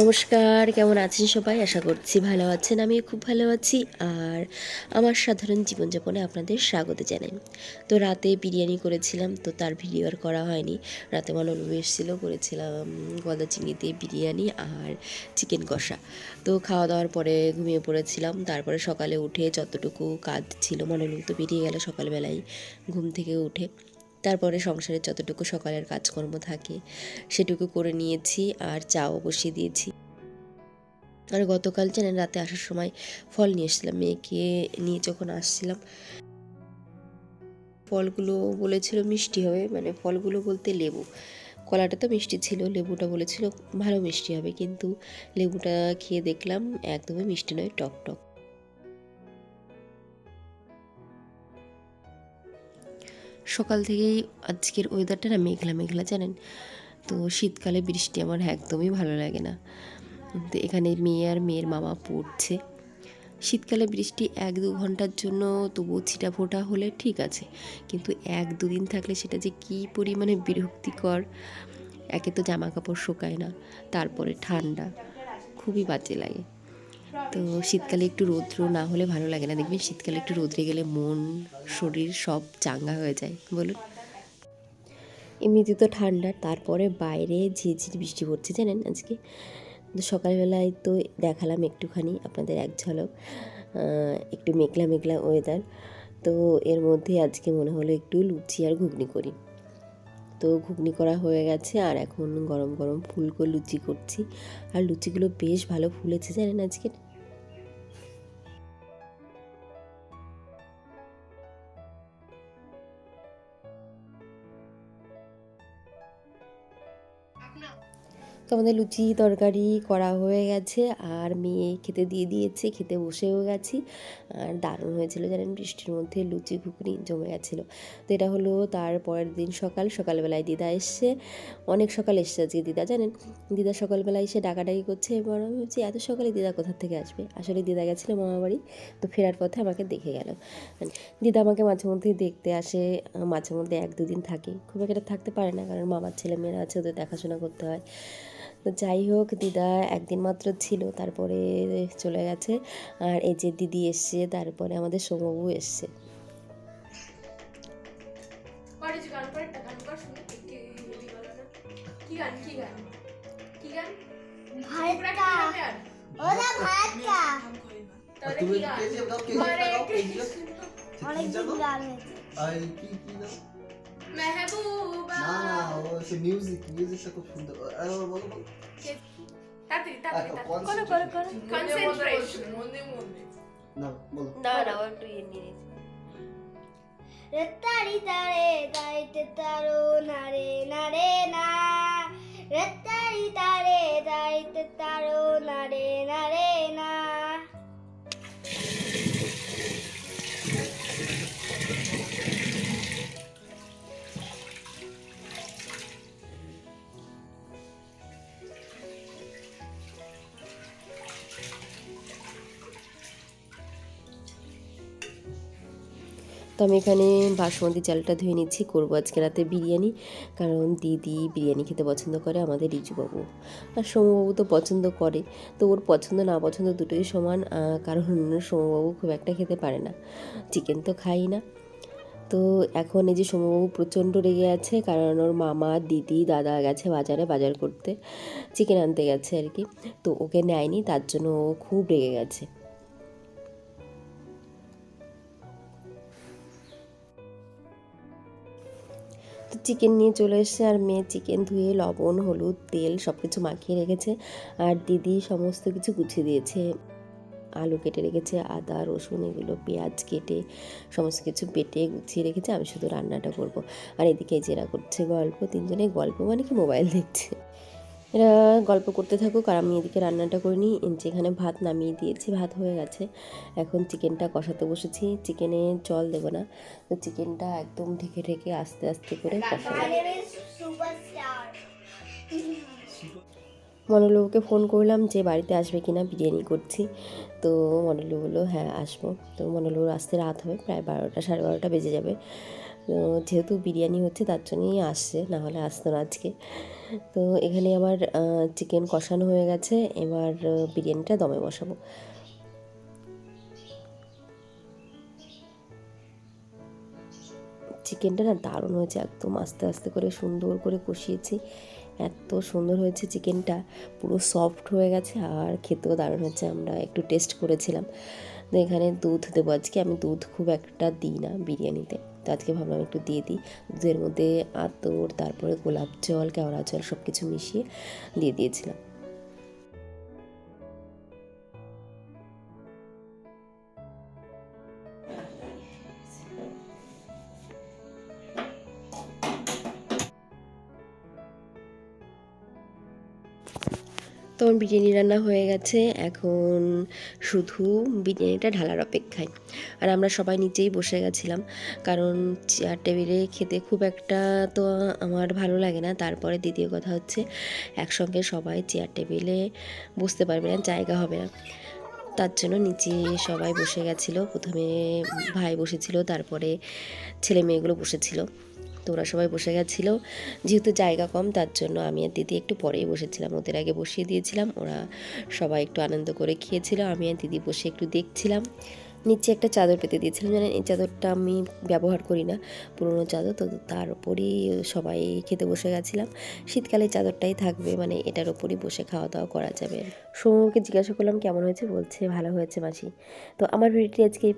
নমস্কার, কেমন আছেন সবাই? আশা করছি ভালো আছেন আমি খুব ভালো আছি। আর আমার সাধারণ জীবনযাপনে আপনাদের স্বাগত জানাই। তো রাতে বিরিয়ানি করেছিলাম, তো তার ভিডিও আর করা হয়নি। রাতে আমার অনুভব এসেছিল, করেছিলাম গদা দিয়ে বিরিয়ানি আর চিকেন কষা। তো খাওয়া দাওয়ার পরে ঘুমিয়ে পড়েছিলাম, তারপরে সকালে উঠে যতটুকু কাজ ছিল মনোলোক তো বেরিয়ে গেল সকালবেলায় ঘুম থেকে উঠে। তারপরে সংসারের যতটুকু সকালের কাজকর্ম থাকে, সেটুকু করে নিয়েছি আর চাও বসিয়ে দিয়েছি। আর গতকাল জানেন রাতে আসার সময় ফল নিয়ে এসেছিলাম, মেয়েকে নিয়ে যখন আসছিলাম, ফলগুলো বলেছিল মিষ্টি হবে মানে ফলগুলো বলতে লেবু। কলাটা তো মিষ্টি ছিল, লেবুটা বলেছিল ভালো মিষ্টি হবে, কিন্তু লেবুটা খেয়ে দেখলাম একদমই মিষ্টি নয় টক টক সকাল থেকেই আজকের ওয়েদারটা না মেঘলা মেঘলা জানেন? তো শীতকালে বৃষ্টি আমার একদমই ভালো লাগে না। তো এখানে মেয়ে আর মেয়ের মামা পড়ছে। শীতকালে বৃষ্টি এক দু ঘণ্টার জন্য তবুও ছিটা ফোটা হলে ঠিক আছে। কিন্তু এক দুদিন থাকলে সেটা যে কী পরিমাণে বিরক্তিকর। একে তো জামা কাপড় শুকায় না, তারপরে ঠান্ডা, খুবই বাজে লাগে। তো শীতকালে একটু রৌদ্র না হলে ভালো লাগে না। দেখবেন শীতকালে একটু রৌদ্রে গেলে মন, শরীর সব চাঙ্গা হয়ে যায়। বলুন। এমনিতে তো ঠান্ডা, তারপরে বাইরে ঝিরঝির বৃষ্টি পড়ছে, জানেন আজকে? সকালবেলায় তো দেখালাম একটুখানি আপনাদের এক ঝলক একটু মেঘলা মেঘলা ওয়েদার তো এর মধ্যে আজকে মনে হলো একটু লুচি আর ঘুগনি করি। তো ঘুগনি করা হয়ে গেছে, আর এখন গরম গরম ফুলকো লুচি করছি। আর লুচিগুলো বেশ ভালো ফুলেছে জানেন আজকে? তো আমাদের লুচি তরকারি করা হয়ে গেছে, আর মেয়ে খেতে দিয়ে দিয়েছে, খেতে বসেও গেছি। আর দারুণ হয়েছিল জানেন, বৃষ্টির মধ্যে লুচি ঘুগনি জমে গেছিল। তো এটা হলো তার পরের দিন সকাল, সকালবেলায় দিদা এসছে। অনেক সকাল এসছে আজকে দিদা, জানেন? দিদা সকালবেলায় এসে ডাকাডাকি করছে, এবার আমি ভাবছি এত সকালে দিদা কোথা থেকে আসবে? আসলে দিদা গেছিল মামাবাড়ি তো ফেরার পথে আমাকে দেখে গেল। দিদা আমাকে মাঝে মধ্যেই দেখতে আসে মাঝে মধ্যে এক দুদিন থাকে। খুব একটা থাকতে পারে না, কারণ মামার ছেলে মেয়েরা আছে, ওদের দেখাশোনা করতে হয়। তো যাই হোক দিদা একদিন মাত্র ছিল তারপরে চলে গেছে। আর এই যে দিদি এসছে তারপরে আমাদের সৌমবাবু এসছে। অনেক দিন গান হয়েছে। আর কি কি দাও মেহবুবা। না না ও সে মিউজিক মিউজিকটা খুব সুন্দর। আর বলো বলো তাড়াতাড়ি তাড়াতাড়ি করো করো করো। কনসেন্ট্রেশন না বলো। না না একটু ইয়ে নিয়ে রত্তারি তারে তাইতে তারো নারে নারে না রত্তারি তারে তাইতে তারো নারে নারে তো আমি এখানে বাসমতি চালটা ধুয়ে নিচ্ছি। করব আজকে রাতে বিরিয়ানি। কারণ দিদি বিরিয়ানি খেতে পছন্দ করে, আমাদের রিজুবাবু। আর সোমবাবু তো পছন্দ করে। তো ওর পছন্দ না পছন্দ দুটোই সমান। কারণ সোমবাবু খুব একটা খেতে পারে না। চিকেন তো খাই না। তো এখন এই যে সোমবাবু প্রচণ্ড রেগে আছে, কারণ ওর মামা, দিদি, দাদা গেছে বাজারে, বাজার করতে। চিকেন আনতে গেছে আর কি। তো ওকে নেয়নি, তার জন্য ও খুব রেগে গেছে। তো চিকেন নিয়ে চলে এসেছে আর মেয়ে চিকেন ধুয়ে, লবণ, হলুদ, তেল সব কিছু মাখিয়ে রেখেছে আর দিদি সমস্ত কিছু গুছিয়ে দিয়েছে। আলু কেটে রেখেছে, আদা, রসুন এগুলো, পেঁয়াজ কেটে সমস্ত কিছু বেটে গুছিয়ে রেখেছে, আমি শুধু রান্নাটা করব। আর এদিকে জেরা করছে গল্প তিনজনে গল্প মানে কি মোবাইল দেখছে। এরা গল্প করতে থাকুক আর আমি এদিকে রান্নাটা করে নিই। যেখানে ভাত নামিয়ে দিয়েছি ভাত হয়ে গেছে। এখন চিকেনটা কষাতে বসেছি। চিকেনে জল দেবো না। তো চিকেনটা একদম ঢেকে ঢেকে আস্তে আস্তে করে কষাবো। মনোলোককে ফোন করলাম যে বাড়িতে আসবে কিনা বিরিয়ানি করছি। তো মনোলোক বলল হ্যাঁ আসব। তো মনোলোক আসতে রাত হবে প্রায় বারোটা সাড়ে বারোটা বেজে যাবে। যেহেতু বিরিয়ানি হচ্ছে তার জন্যই আসছে নাহলে আসতো না আজকে। তো এখানে আমার চিকেন কষানো হয়ে গেছে, এবার বিরিয়ানিটা দমে বসাবো। চিকেনটা না দারুণ হয়েছে একদম, আস্তে আস্তে করে সুন্দর করে কষিয়েছি। এত সুন্দর হয়েছে চিকেনটা পুরো সফট হয়ে গেছে, আর খেতেও দারুণ হয়েছে, আমরা একটু টেস্ট করেছিলাম। তো এখানে দুধ দেবো। আজকে আমি দুধ খুব একটা দিই না বিরিয়ানিতে। তো আজকে ভাবলাম একটু দিয়ে দিই। দুধের মধ্যে আতর, তারপরে গোলাপ জল, কেওড়া জল সব কিছু মিশিয়ে দিয়ে দিয়েছিলাম। তো বিরিয়ানি রান্না হয়ে গেছে। এখন শুধু বিরিয়ানিটা ঢালার অপেক্ষায়। আর আমরা সবাই নিচেই বসে গেছিলাম। কারণ চেয়ার টেবিলে খেতে খুব একটা তো আমার ভালো লাগে না। তারপরে দ্বিতীয় কথা হচ্ছে, একসঙ্গে সবাই চেয়ার টেবিলে বসতে পারবে না, জায়গা হবে না। তার জন্য নিচে সবাই বসে গেছিল। প্রথমে ভাই বসেছিল, তারপরে ছেলে মেয়েগুলো বসেছিল। তো ওরা সবাই বসে গেছিল। যেহেতু জায়গা কম, তার জন্য আমি আর দিদি একটু পরেই বসেছিলাম। ওদের আগে বসিয়ে দিয়েছিলাম। ওরা সবাই একটু আনন্দ করে খেয়েছিল। আমি আর দিদি বসে একটু দেখছিলাম। নিচে একটা চাদর পেতে দিয়েছিলাম। জানেন, এই চাদরটা আমি ব্যবহার করি না। পুরোনো চাদর, তো তার উপরই সবাই খেতে বসে গেছিলাম। শীতকালে চাদরটাই থাকবে মানে এটার উপরই বসে খাওয়া দাওয়া করা যাবে। সৌমকে জিজ্ঞাসা করলাম, কেমন হয়েছে? বলছে, ভালো হয়েছে মাসি। তো আমার ভিডিওটি আজকে এই।